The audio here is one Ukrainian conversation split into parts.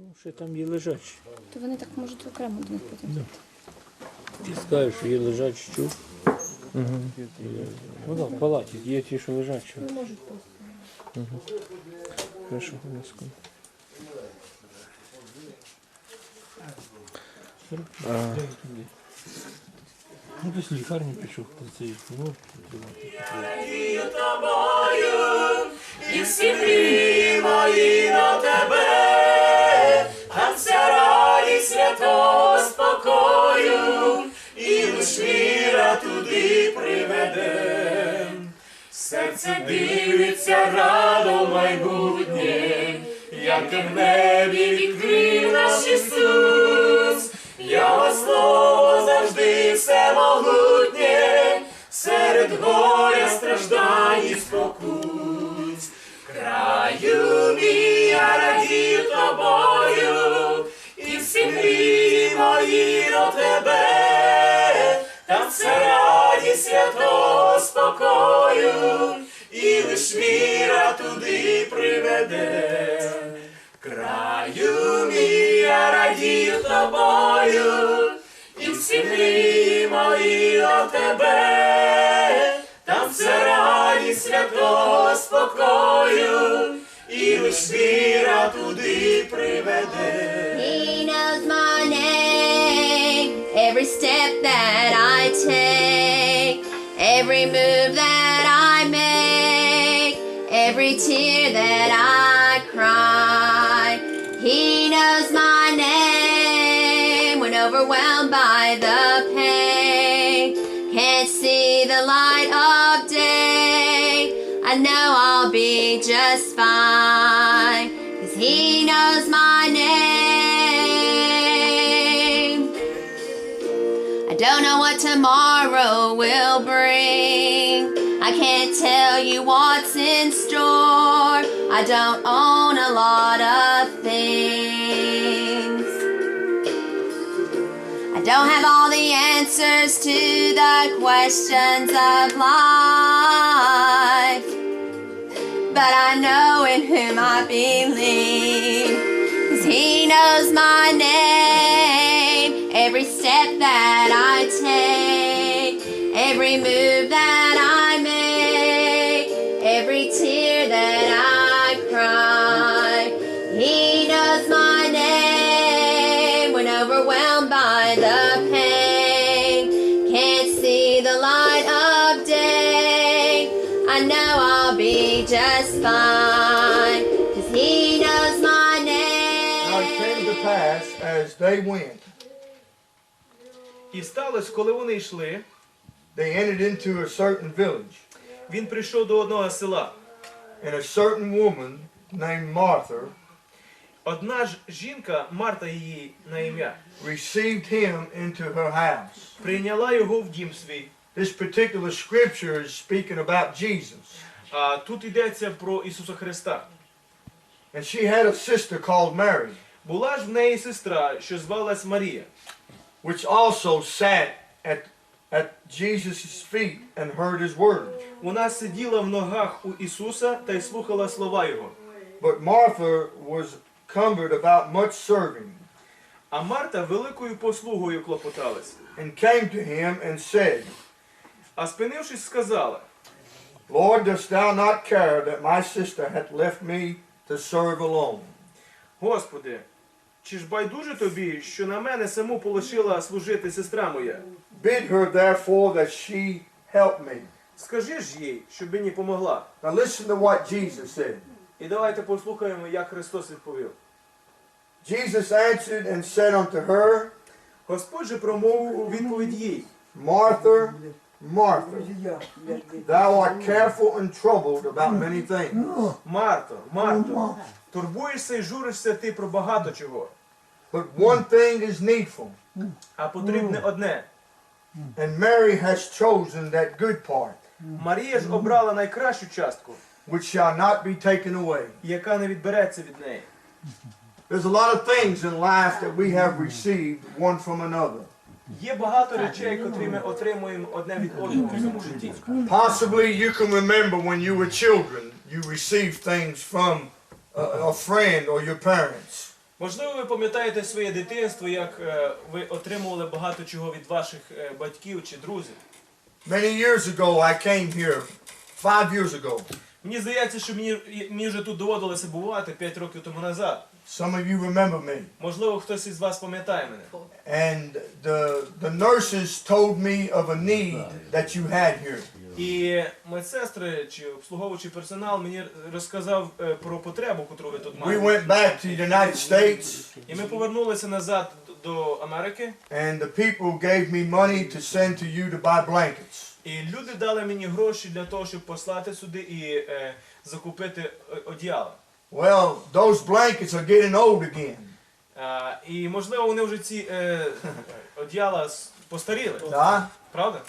Ну, ще там є лежачі. То вони так можуть окремо до них потім. взяти. Ти скажеш, що є лежачі чув. Угу. Ну так, в палаті є ті, що лежачі. Не можуть просто. Хорошо, обов'язково. А... Ну, десь в лікарню пішов по цей, ну, тобою, і всі мрії мої на тебе, Серце дивиться радо майбутнє, як в небі відкрив наш Ісус, Його слово завжди всемогутнє, серед горя страждань і спокус. Краю мій, я радість святого спокою, і лиш віра туди приведе. Краю мій, я радію тобою, і всі мрії мої до тебе, там все радість святого спокою, і лиш віра туди приведе. He knows my name, every step that I every move that I make, every tear that I cry. He knows my name when overwhelmed by the pain. Can't see the light of day. I know I'll be just fine. Cause he knows my name. I don't know what tomorrow will bring. Tell you what's in store. I don't own a lot of things. I don't have all the answers to the questions of life. But I know in whom I believe. Cause he knows my name. Every step that I take, every move just fine. Cause he knows my Now it came to name. pass as they went, І сталося, коли вони йшли, they entered into a certain village, він прийшов до одного села. and a certain woman named Martha Одна ж жінка, Марта її на ім'я, received him into her house. прийняла його в дім свій. This particular scripture is speaking about Jesus. А тут йдеться про Ісуса Христа. And she had a sister called Mary, Була ж в неї сестра, що звалась Марія, which also sat at, at Jesus' feet and heard his word. Вона сиділа в ногах у Ісуса та й слухала слова Його. But Martha was cumbered about much serving, А Марта великою послугою клопоталась. and came to him and said, А спинившись, сказала: Lord, dost thou not care that my sister hath left me to serve alone? Господи, чи ж байдуже тобі, що на мене саму полишила служити сестра моя? Bid her therefore that she help me. Скажи ж їй, щоб мені помогла. Now listen to what Jesus said. І давайте послухаємо, як Христос відповів. Jesus answered and said unto her, Господь же промовив у відповідь їй: Martha, Martha, thou art careful and troubled about many things, Марто, Марто, турбуєшся і журишся ти про багато чого, but one thing is needful, а потрібне одне. and Mary has chosen that good part, Марія ж обрала найкращу частку, which shall not be taken away. яка не відбереться від неї. There's a lot of things in life that we have received one from another. Є багато речей, котрі ми отримуємо одне від одного в цьому житті. Possibly you can remember when you were children, you received things from a, a friend or your parents. Можливо, ви пам'ятаєте своє дитинство, як е, ви отримували багато чого від ваших е, батьків чи друзів. Many years ago, I came here, five years ago. Мені здається, що мені, мені вже тут доводилося бувати 5 років тому назад. Some of you remember me. Можливо, хтось із вас пам'ятає мене. And the, the nurses told me of a need that you had here. І медсестри чи обслуговуючий персонал мені розказав е, про потребу, яку ви тут We маєте. went back to the United States, І ми повернулися назад до Америки, and the people gave me money to send to you to buy blankets. І люди дали мені гроші для того, щоб послати сюди і е, закупити е, одіяло. Well, those blankets are getting old again. А, і можливо вони вже ці е, одіяла постаріли, Huh? правда?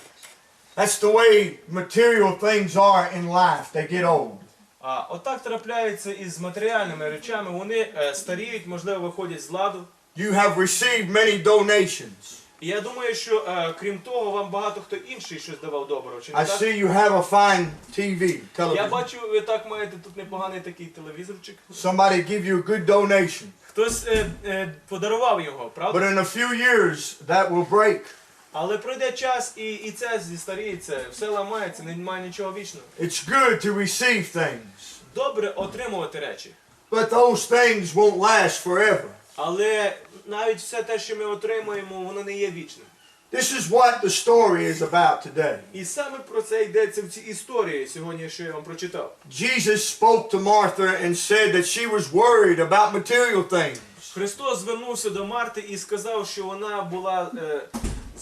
That's the way material things are in life. They get old. А отак трапляється із матеріальними речами. Вони е, старіють, можливо, виходять з ладу. You have received many donations. Я думаю, що е, крім того, вам багато хто інший щось давав доброго. Чи не I так? see you have a fine TV, Я television. бачу, ви так маєте тут непоганий такий телевізорчик. Somebody give you a good donation. Хтось е, е, подарував його, But правда? in a few years, that will break. Але пройде час і, і це зістаріється, все ламається, немає нічого вічного. It's good to receive things, Добре отримувати речі. but those things won't last forever. Але навіть все те, що ми отримуємо, воно не є вічним. This is what the story is about today. І саме про це йдеться в цій історії сьогодні, що я вам прочитав. Jesus spoke to Martha and said that she was worried about material things. Христос звернувся до Марти і сказав, що вона була е,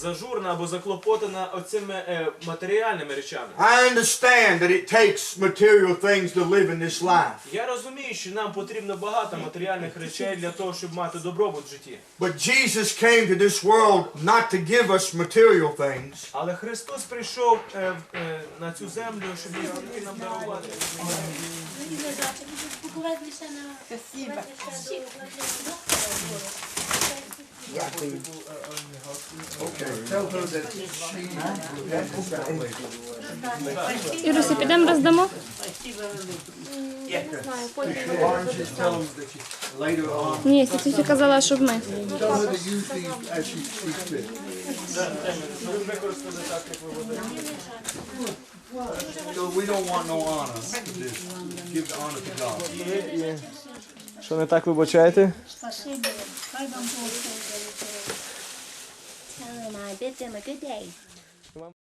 зажурна або заклопотана оцими е, матеріальними речами. I understand that it takes material things to live in this life. Я розумію, що нам потрібно багато матеріальних речей для того, щоб мати добробут в житті. But Jesus came to this world not to give us material things, Але Христос прийшов е, в- е, на цю землю, щоб не тільки нам дарувати. Спасибо. Ірусі, підемо роздамо? Ні, Сіцюсі казала, щоб ми. Що не так вибачаєте? Спасибо. Хай вам Бог I bid them a good day.